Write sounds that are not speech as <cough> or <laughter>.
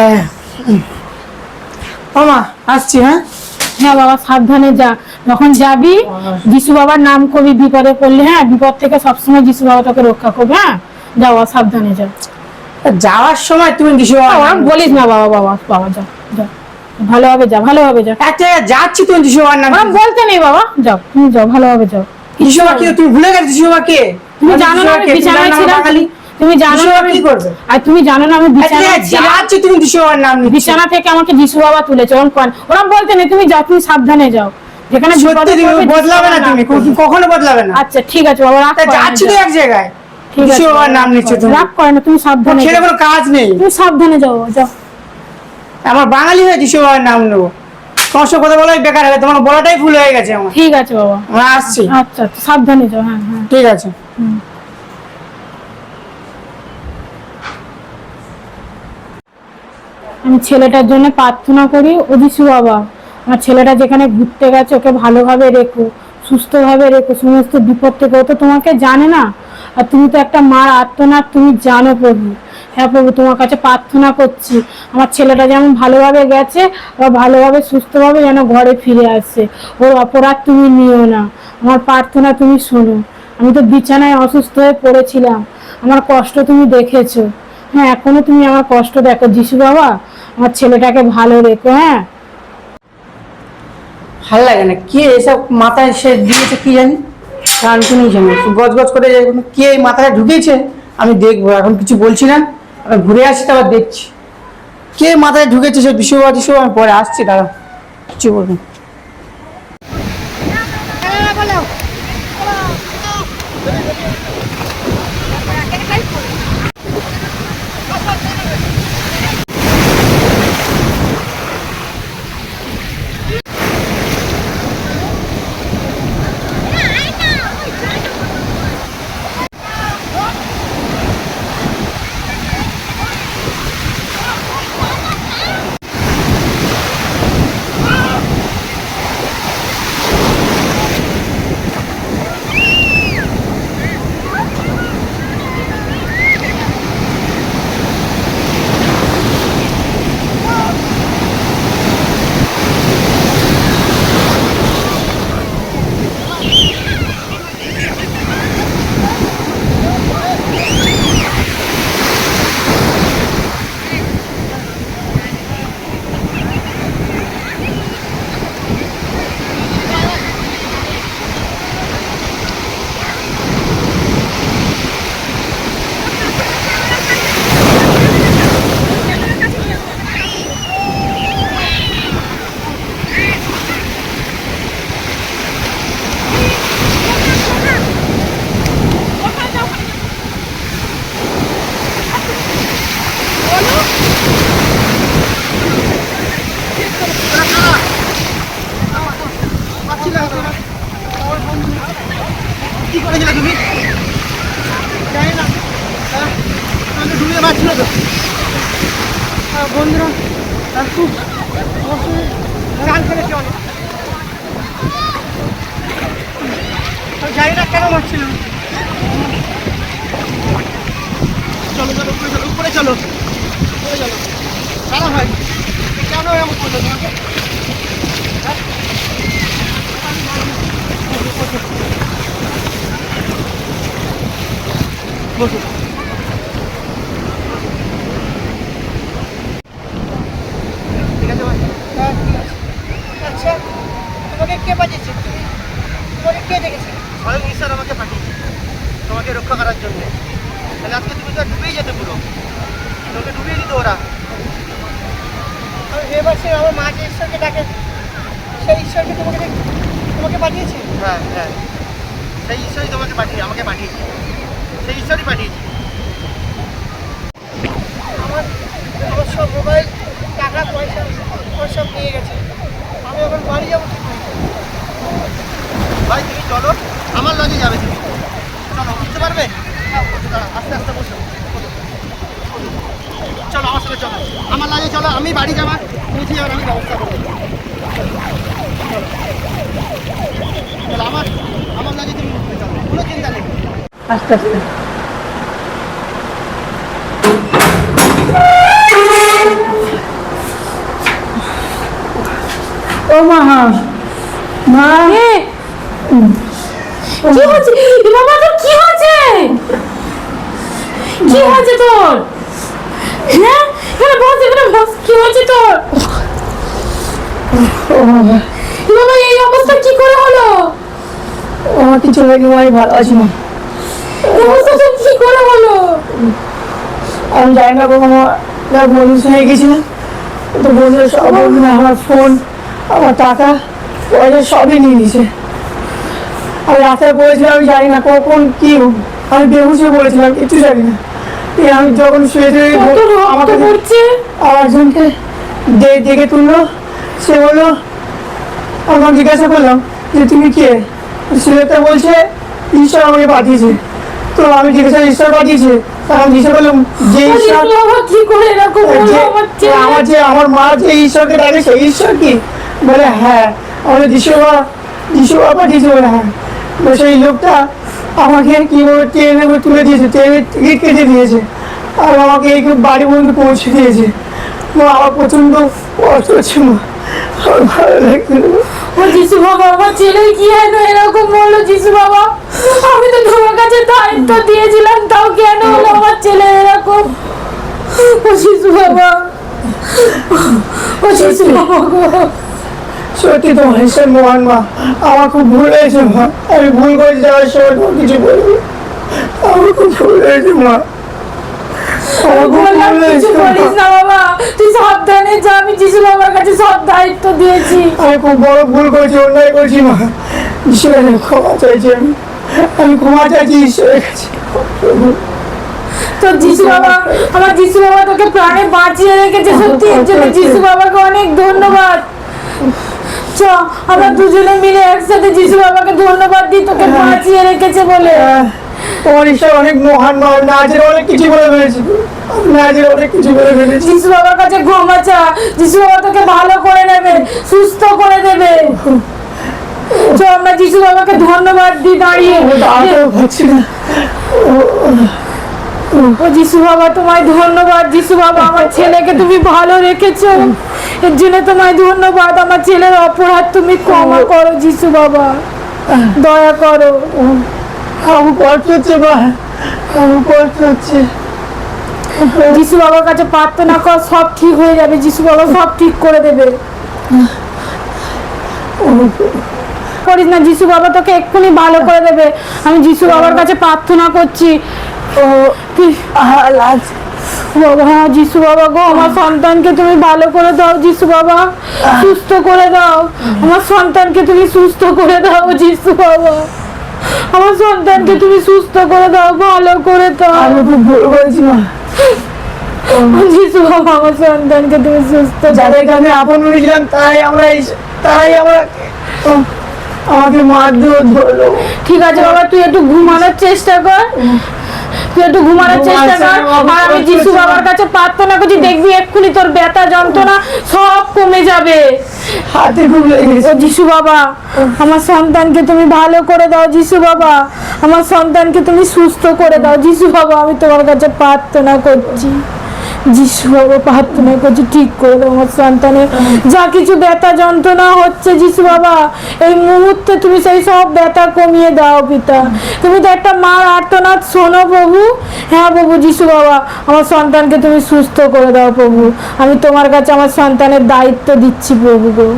হ্যাঁ। মামা আসছি হ্যাঁ? হ্যাঁ বাবা সাবধানে যা। যখন যাবি যিশু বাবার নাম করবি বিপদে পড়লে হ্যাঁ বিপদ থেকে সবসময় যিশু বাবা তোকে রক্ষা করবে হ্যাঁ? যাও সাবধানে যা। যাওয়ার সময় তুমি দিশু ওরম বলিস না বাবা বাবা বাবা যা যা। ভালোভাবে যা ভালোভাবে যা। জায়গায় যাচ্ছি তুমি দিশু বাবার নাম বলতে নেই বাবা। যাও তুমি যাও ভালোভাবে যাও। দিশু বাবা কি তুমি ভুলে গেছো দিশু বাবা কে তুমি জানো না বিছানায় ছিলাম? তুমি জানো আমি কি করবে? আর তুমি জানো না আমি বিছানায় জায়গায় ছিলাম যাচ্ছি তুমি দিশু বাবার নাম। বিছানা থেকে আমাকে যিশু বাবা তুলেছে ওরম কর ওরম বলতে নেই তুমি যাও তুমি সাবধানে যাও। যেখানে সত্যি তুমি বদলাবে না তুমি কখনো বদলাবে না। আচ্ছা ঠিক আছে বাবা তা যাচ্ছি তো এক জায়গায়। দিশু বাবার নাম নিচ্ছ তুমি। রাগ করে না তুমি সাবধানে সেটা কোনো কাজ নেই। তুমি সাবধানে যাও যাও। আমার বাঙালি হয়ে দিশু বাবার নাম নেব। তোমার সাথে কথা বলাই বেকার হবে তোমার বলাটাই ভুল হয়ে গেছে আমার। ঠিক আছে বাবা। আমরা আসছি। আচ্ছা আচ্ছা সাবধানে যাও হ্যাঁ হ্যাঁ। ঠিক আছে। হুম। আমি ছেলেটার জন্য প্রার্থনা করি যিশু বাবা, আমার ছেলেটা যেখানে ঘুরতে গেছে, ওকে ভালোভাবে রেখো, সুস্থভাবে রেখো, সমস্ত বিপদ থেকে। তো তোমাকে জানে না। আর তুমি তো একটা মার আত্মনাথ তুমি জানো প্রভু। হ্যাঁ প্রভু, তোমার কাছে প্রার্থনা করছি। আমার ছেলেটা যেমন ভালোভাবে গেছে, আবার ভালোভাবে, সুস্থভাবে যেন ঘরে ফিরে আসে। ওর অপরাধ তুমি নিও না। আমার প্রার্থনা তুমি শোনো। আমি তো বিছানায় অসুস্থ হয়ে পড়েছিলাম। আমার কষ্ট তুমি দেখেছ। হ্যাঁ এখনও তুমি আমার কষ্ট দেখো। যিশু বাবা আমার ছেলেটাকে ভালো রেখো হ্যাঁ? ভালো লাগে না। কে এসব মাথায় সে দিয়েছে কি জানি? কারণ কি জানি গজ গজ করে কে মাথায় ঢুকেছে, আমি দেখব। এখন কিছু বলছি না। আমি ঘুরে আসি, তারপর দেখছি। কে মাথায় ঢুকেছে সে বিষয় আমি পরে আসছি দাঁড়া কিছু বলব কি করেছিলে তুমি জানি না আমাকে ডুবিয়ে মারছিল তো বন্ধুরা খুব গান ফেলেছে অনেক জানি না কেন মারছিল চলো চলো উপরে চলো উপরে চলো উপরে চলো খারাপ হয় কেন এমন করল হ্যাঁ? ঠিক আছে আচ্ছা তোমাকে কে পাঠিয়েছে তুমি তোমাকে কে ঈশ্বর আমাকে পাঠিয়েছে তোমাকে রক্ষা করার জন্য তাহলে তুমি যেতে ডুবিয়ে ওরা এবার সে আমার মা যে ঈশ্বরকে ডাকে সেই ঈশ্বরকে তোমাকে তোমাকে পাঠিয়েছে হ্যাঁ হ্যাঁ। সেই ঈশ্বরই তোমাকে পাঠিয়ে আমাকে পাঠিয়েছে সেই ঈশ্বরই পাঠিয়েছে আমার আমার সব মোবাইল টাকা পয়সা আমার সব নিয়ে গেছে। আমি এখন বাড়ি যাব ঠিক ভাই তুমি চলো। আমার লজে যাবে তুমি। চলো বুঝতে পারবে? হ্যাঁ, আস্তে আস্তে বসো। বসো। চলো আমার সাথে চলো। আমার লজে চলো আমি বাড়ি যাবা। আস্তে আস্তে। ও মা মা। কি? হচ্ছে বাবা তোর কি হচ্ছে কি হচ্ছে তোর? হ্যাঁ? এখানে বস এখানে বস। কি হচ্ছে তোর? বাবা এই অবস্থা কি করে হলো? আমার কিছু লাগে ভালো আছে না আমি জানি না মা যা বন্ধুর সঙ্গে গেছিলাম তো বন্ধুরা সব বন্ধুরা আমার ফোন আমার টাকা পয়সা সবই নিয়ে নিয়েছে। আমি রাস্তায় পড়েছিলাম আমি জানি না কখন কি আমি বেহুশ হয়ে পড়েছিলাম কিছু জানি না। আমি যখন শুয়ে শুয়ে কত আমাকে পড়ছে? আমার একজনকে ডেকে তুললো। সে বলল আমাকে জিজ্ঞাসা করলাম যে তুমি কে? ছেলেটা বলছে ঈশ্বর আমাকে পাঠিয়েছে। তো আমি জিজ্ঞাসা ঈশ্বর পাঠিয়েছে আমি জিজ্ঞাসা করলাম যে ঈশ্বর কি করে এরকম আমার যে আমার মা যে ঈশ্বরকে ডাকে সেই ঈশ্বর কি? বলে হ্যাঁ আমাদের যিশু বাবা যিশু বাবা পাঠিয়েছে বলে হ্যাঁ। সেই লোকটা আমাকে কীভাবে ট্রেনে তুলে দিয়েছে ট্রেনের টিকিট কেটে দিয়েছে আর আমাকে এই বাড়ি পর্যন্ত পৌঁছে দিয়েছে। আমার প্রচণ্ড কষ্ট আমার ভালো লাগছে ও যিশু বাবা আমার ছেলে কি এরকম বলল যিশু বাবা? আমি তো তোমার কাছে দায়িত্ব দিয়েছিলাম তাও কেন হলো আমার ছেলে এরকম? ও যিশু বাবা। ও যিশু বাবা গো। সত্যি তো মহান মা আমার খুব ভুল হয়েছে মা। আমি ভুল করে যাওয়ার সময় তোমার কিছু বলব আমার খুব ভুল হয়েছে মা। আমি কাছে সব দায়িত্ব দিয়েছি। আমি খুব বড় ভুল করেছি অন্যায় করেছি মা। ক্ষমা চাইছি আমি। আমি ক্ষমা চাইছি ঈশ্বরের কাছে তো যিশু বাবা আমার যিশু বাবা তোকে প্রাণে বাঁচিয়ে রেখেছে সত্যি এর জন্য যিশু বাবাকে অনেক ধন্যবাদ। চ আমরা দুজনে মিলে একসাথে যিশু বাবাকে ধন্যবাদ দিই তোকে বাঁচিয়ে রেখেছে বলে। তোমার ঈশ্বর অনেক মহান মা নাচের অনেক কিছু বলে ফেলেছি। নাচের অনেক কিছু বলে ফেলেছি। যিশু বাবার কাছে ক্ষমা চা যিশু বাবা তোকে ভালো করে নেবে সুস্থ করে দেবে। চ আমরা যিশু বাবাকে ধন্যবাদ দিই দাঁড়িয়ে ও যিশু বাবা তোমায় ধন্যবাদ যিশু বাবা আমার ছেলেকে তুমি ভালো রেখেছো এর জন্য তোমায় ধন্যবাদ আমার ছেলের অপরাধ তুমি ক্ষমা করো যিশু বাবা দয়া করো আমার কষ্ট হচ্ছে মা আমার কষ্ট হচ্ছে যিশু বাবার কাছে প্রার্থনা কর সব ঠিক হয়ে যাবে যিশু বাবা সব ঠিক করে দেবে করিস না যিশু বাবা তোকে এক্ষুনি ভালো করে দেবে। আমি যিশু বাবার কাছে প্রার্থনা করছি। ও লাজ বাবা যিশু বাবা গো আমার সন্তানকে তুমি ভালো করে দাও যিশু বাবা। সুস্থ করে দাও। আমার সন্তানকে তুমি সুস্থ করে দাও যিশু বাবা। আমার সন্তানকে তুমি সুস্থ করে দাও ভালো করে দাও। আমি খুব ভুল করেছি মা। যিশু বাবা আমার সন্তানকে তুমি সুস্থ যাদেরকে আমি আপন ভেবেছিলাম তাই আমরা তাই আমরা <laughs> আমাকে মার দিয়ে ধরলো। ঠিক আছে বাবা তুই একটু ঘুমানোর চেষ্টা কর। তুই একটু ঘুমানোর চেষ্টা কর। আর আমি যিশু বাবার কাছে প্রার্থনা করছি দেখবি এক্ষুনি তোর ব্যথা যন্ত্রণা সব কমে যাবে। হাতে খুব লেগেছে যিশু বাবা আমার সন্তানকে তুমি ভালো করে দাও যিশু বাবা। আমার সন্তানকে তুমি সুস্থ করে দাও যিশু বাবা আমি তোমার কাছে প্রার্থনা করছি। যিশু বাবা প্রার্থনা করছি, ঠিক করে দাও আমার সন্তানের। যা কিছু ব্যথা যন্ত্রণা হচ্ছে যিশু বাবা, এই মুহূর্তে তুমি সেই সব ব্যথা কমিয়ে দাও পিতা। তুমি তো একটা মার আর্তনাদ শোনো প্রভু। হ্যাঁ প্রভু যিশু বাবা, আমার সন্তানকে তুমি সুস্থ করে দাও প্রভু। আমি তোমার কাছে আমার সন্তানের দায়িত্ব দিচ্ছি প্রভু গো।